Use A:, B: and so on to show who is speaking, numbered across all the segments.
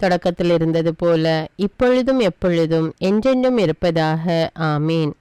A: தொடக்கத்தில் இருந்தது போல இப்பொழுதும் எப்பொழுதும் என்றென்றும் இருப்பதாக. ஆமீன்.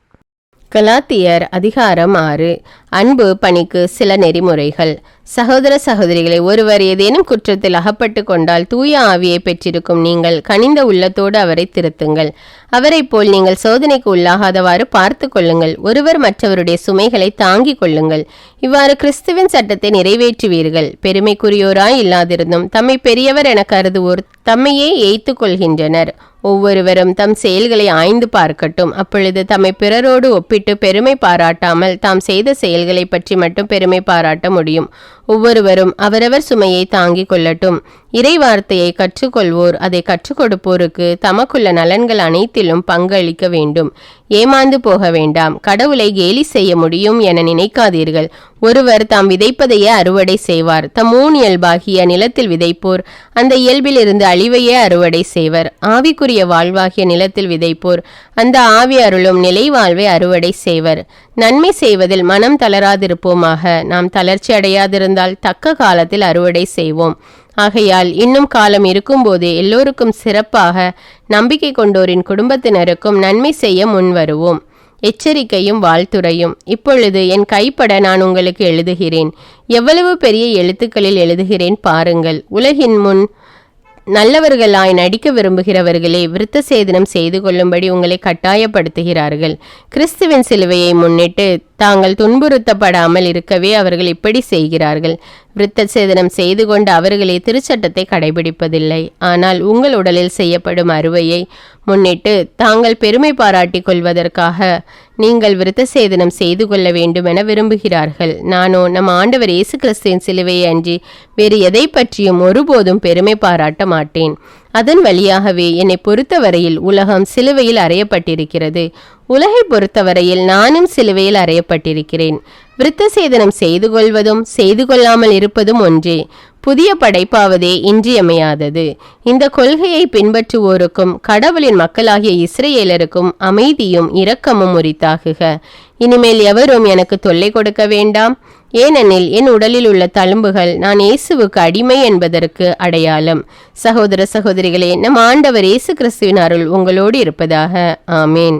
A: கலாத்தியர் அதிகாரம் ஆறு. அன்பு பணிக்கு சில நெறிமுறைகள். சகோதர சகோதரிகளை ஒருவர் ஏதேனும் குற்றத்தில் அகப்பட்டு கொண்டால் தூய ஆவியை பெற்றிருக்கும் நீங்கள் கனிந்த உள்ளத்தோடு அவரை திருத்துங்கள். அவரை போல் நீங்கள் சோதனைக்கு உள்ளாகாதவாறு பார்த்து கொள்ளுங்கள். ஒருவர் மற்றவருடைய சுமைகளை தாங்கிக் கொள்ளுங்கள். இவ்வாறு கிறிஸ்துவின் சட்டத்தை நிறைவேற்றுவீர்கள். பெருமைக்குரியோராய் இல்லாதிருந்தும் தம்மை பெரியவர் என கருதுவோர் தம்மையே ஏய்த்து கொள்கின்றனர். ஒவ்வொருவரும் தம் செயல்களை ஆய்ந்து பார்க்கட்டும். அப்பொழுது தம்மை பிறரோடு ஒப்பிட்டு பெருமை பாராட்டாமல் தாம் செய்த செயல்களை பற்றி மட்டும் பெருமை பாராட்ட முடியும். ஒவ்வொருவரும் அவரவர் சுமையை தாங்கிக் கொள்ளட்டும். இறை வார்த்தையை கற்றுக்கொள்வோர் அதை கற்றுக் கொடுப்போருக்கு தமக்குள்ள நலன்கள் அனைத்திலும் பங்களிக்க வேண்டும். ஏமாந்து போக வேண்டாம். கடவுளை கேலி செய்ய முடியும் என நினைக்காதீர்கள். ஒருவர் தாம் விதைப்பதையே அறுவடை செய்வார். தம் ஊன் இயல்பாகிய நிலத்தில் விதைப்போர். அந்த இயல்பிலிருந்து அழிவையே அறுவடை செய்வர். ஆவிக்குரிய வாழ்வாகிய நிலத்தில் விதைப்போர். அந்த ஆவி அருளும் நிலை வாழ்வை அறுவடை செய்வர். நன்மை செய்வதில் மனம் தளராதிருப்போமாக. நாம் தளர்ச்சி அடையாதிருந்தால் தக்க காலத்தில் அறுவடை செய்வோம். ஆகையால் இன்னும் காலம் இருக்கும்போது எல்லோருக்கும் சிறப்பாக நம்பிக்கை கொண்டோரின் குடும்பத்தினருக்கும் நன்மை செய்ய முன்வருவோம் எச்சரிக்கையும் வாழ்த்துறையும். இப்பொழுது என் கைப்பட நான் உங்களுக்கு எழுதுகிறேன். எவ்வளவு பெரிய எழுத்துக்களில் எழுதுகிறேன் பாருங்கள். உலகின் முன் நல்லவர்களாய் நடிக்க விரும்புகிறவர்களே விருத்த சேதனம் செய்து கொள்ளும்படி உங்களை கட்டாயப்படுத்துகிறார்கள். கிறிஸ்துவின் சிலுவையை முன்னிட்டு தாங்கள் துன்புறுத்தப்படாமல் இருக்கவே அவர்கள் இப்படி செய்கிறார்கள். விருத்த சேதனம் செய்து கொண்டு அவர்களே திருச்சட்டத்தை கடைபிடிப்பதில்லை. ஆனால் உங்கள் உடலில் செய்யப்படும் அறுவையை முன்னிட்டு தாங்கள் பெருமை பாராட்டி கொள்வதற்காக நீங்கள் விருத்த சேதனம் செய்து கொள்ள வேண்டும் என விரும்புகிறார்கள். நானோ நம் ஆண்டவர் இயேசு கிறிஸ்துவின் சிலுவையை அன்றி வேறு எதை பற்றியும் ஒருபோதும் பெருமை பாராட்ட மாட்டேன். அதன் வழியாகவே என்னை பொறுத்தவரையில் உலகம் சிலுவையில் அறையப்பட்டிருக்கிறது. உலகை பொறுத்தவரையில் நானும் சிலுவையில் அறையப்பட்டிருக்கிறேன். விருத்த சேதனம் செய்து கொள்வதும் செய்து கொள்ளாமல் இருப்பதும் ஒன்றே. புதிய படைப்பாவதே இன்றியமையாதது. இந்த கொள்கையை பின்பற்றுவோருக்கும் கடவுளின் மக்களாகிய இஸ்ரேலருக்கும் அமைதியும் இரக்கமும் உரித்தாகுக. இனிமேல் எவரும் எனக்கு தொல்லை கொடுக்க வேண்டாம். ஏனெனில் என் உடலில் உள்ள தழும்புகள் நான் இயேசுவுக்கு அடிமை என்பதற்கு அடையாளம். சகோதர சகோதரிகளே நம் ஆண்டவர் இயேசு கிறிஸ்துவின் அருள் உங்களோடு இருப்பதாக. ஆமேன்.